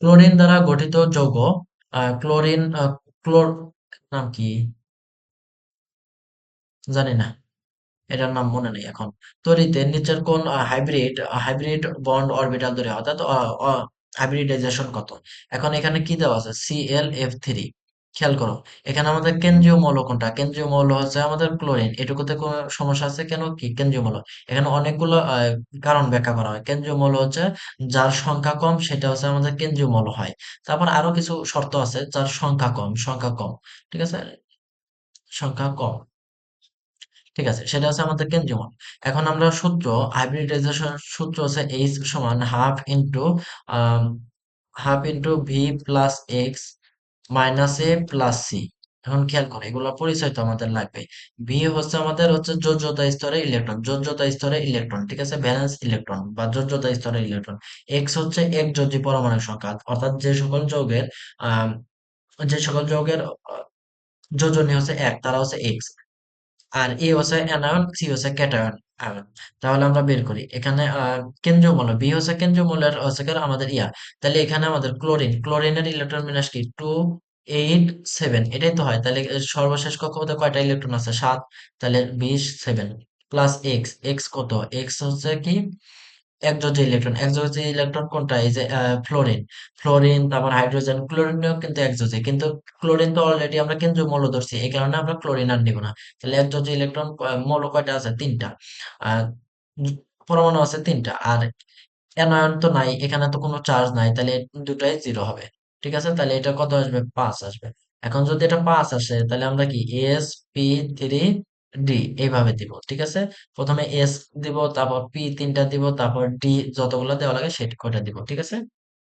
Chlorine দ্বারা গঠিত যৌগ ক্লোরিন ক্লোর, নাম কি? জানি না। এটার নাম মনে নেই এখন। তরিতে নিচের কোন হাইব্রিড হাইব্রিড বন্ড অরবিটাল ধরে অর্থাৎ হাইব্রিডাইজেশন কত? এখন এখানে কি দেওয়া আছে? সি এল এফ থ্রি খেয়াল করো, এখানে আমাদের কেন্দ্রীয় মৌল কোনটা? কেন্দ্রীয় মৌল হচ্ছে আমাদের ক্লোরিন। এটুকুতে কোনো সমস্যা আছে কেন? কি? কেন্দ্রীয় মৌল। এখানে অনেকগুলো কারণ ব্যাখ্যা করা হয়। কেন্দ্রীয় মৌল হচ্ছে যার সংখ্যা কম, সেটা হচ্ছে আমাদের কেন্দ্রীয় মৌল হয়। তারপর আরও কিছু শর্ত আছে যার সংখ্যা কম সংখ্যা কম, ঠিক আছে? সংখ্যা কম, ঠিক আছে? সেটা হচ্ছে আমাদের কেন্দ্রীয় মৌল। এখন আমরা সূত্র হাইব্রিডাইজেশন সূত্র হচ্ছে এইচ সমান half into half into V plus X minus A plus C. এখন খেয়াল করে, এগুলো পরিচয় তো আমাদের লাগবে। ভি হচ্ছে আমাদের হচ্ছে যোজ্যতা স্তরে ইলেকট্রন যোজ্যতা স্তরে ইলেকট্রন, ঠিক আছে? ভ্যালেন্স ইলেকট্রন বা যোজ্যতা স্তরে ইলেকট্রন। এক্স হচ্ছে একযোজী পরমাণু সংখ্যা, অর্থাৎ যে সকল যৌগের যে সকল যৌগের যোজনী হচ্ছে এক, তারা হচ্ছে এক্স আর এ হচ্ছে অ্যানায়ন সি হচ্ছে ক্যাটায়ন আয়ন তাহলে আমরা বের করি। এখানে কেন্দ্রীয় মৌল বি হচ্ছে কেন্দ্রীয় মৌলের হচ্ছে আমাদের ইয়া। তাহলে এখানে আমাদের ক্লোরিন ক্লোরিনের ইলেকট্রন বিন্যাস কি টু এইট সেভেন এটাই তো হয়। তাহলে সর্বশেষ কক্ষপথে কয়টা ইলেকট্রন আছে? সাত। তাহলে বিশ সেভেন প্লাস এক্স এক্স কত? এক্স হচ্ছে কি একযোজী ইলেকট্রন। একযোজী ইলেকট্রন কোনটা? এই যে ফ্লোরিন। ফ্লোরিন, তারপর হাইড্রোজেন, ক্লোরিনও কিন্তু একযোজী কিন্তু ক্লোরিন তো অলরেডি আমরা কেন্দ্রীয় মৌল ধরছি। এই কারণে আমরা ক্লোরিন আর নিব না। তাহলে একযোজী ইলেকট্রন মৌল কয়টা আছে? তিনটা। পরমাণু আছে তিনটা। আর অ্যানায়ন তো নাই, এখানে তো কোনো চার্জ নাই, তাহলে দুটাই জিরো হবে। ঠিক আছে? তাহলে এটা কত আসবে? পাঁচ আসবে। এখন যদি এটা পাঁচ আসে, তাহলে আমরা কি? এস পি থ্রি ডি এইভাবে দিব, ঠিক আছে? প্রথমে এস দিব, তারপর পি তিনটা দিব, তারপর ডি যতগুলো দেওয়া লাগে সেটা কটা দিব, ঠিক আছে?